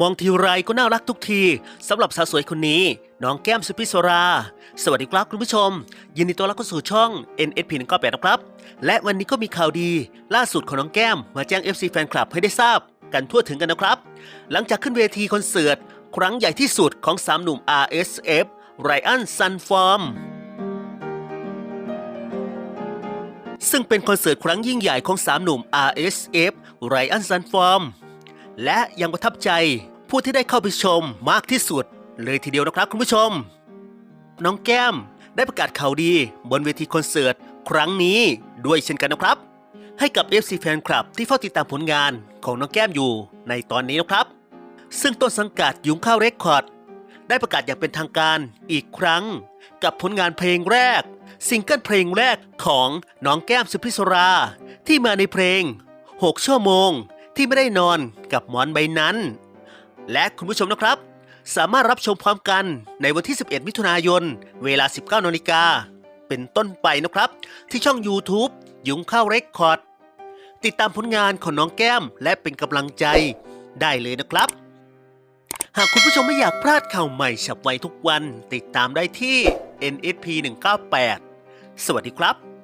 มองทีไรก็น่ารักทุกทีสำหรับสาวสวยคนนี้ น้องแก้มสุพิศรา สวัสดีครับคุณผู้ชม ยินดีต้อนรับเข้าสู่ช่อง NSP 198นะครับ และวันนี้ก็มีข่าวดี ล่าสุดของน้องแก้มมาแจ้ง FC แฟนคลับให้ได้ทราบ กันทั่วถึงกันนะครับ หลังจากขึ้นเวทีคอนเสิร์ตครั้งใหญ่ที่สุดของ3หนุ่ม RSF ไรอันซันฟอร์มซึ่งเป็นคอนเสิร์ตครั้งยิ่งใหญ่ของ3หนุ่ม RSF ไรอันซันฟอร์ม และยังประทับใจผู้ที่ได้เข้าไปชมมากที่สุด เลยทีเดียวนะครับคุณผู้ชม น้องแก้มได้ประกาศข่าวดีบนเวทีคอนเสิร์ตครั้งนี้ด้วยเช่นกันนะครับ ให้กับ FC แฟนคลับที่เฝ้าติดตามผลงานของน้องแก้มอยู่ในตอนนี้นะครับ ซึ่งต้นสังกัดยุงข้าวเรคคอร์ดได้ประกาศอย่างเป็นทางการอีกครั้ง กับผลงานเพลงแรกซิงเกิลเพลงแรกของน้องแก้มสุพิศรา ที่มาในเพลง 6 ชั่วโมง ที่ไม่ได้นอนกับหมอนใบนั้น และคุณผู้ชมนะครับ สามารถรับชมพร้อมกันในวันที่ 11 มิถุนายน เวลา 19นาฬิกาเป็นต้นไปนะครับ ที่ช่อง YouTube ยุงข้าวเรคคอร์ดติดตามผลงานของน้องแก้มและเป็นกำลังใจได้เลยนะครับ หากคุณผู้ชมไม่อยากพลาดข่าวใหม่ฉับไวทุกวัน ติดตามได้ที่ NSP 198 สวัสดีครับ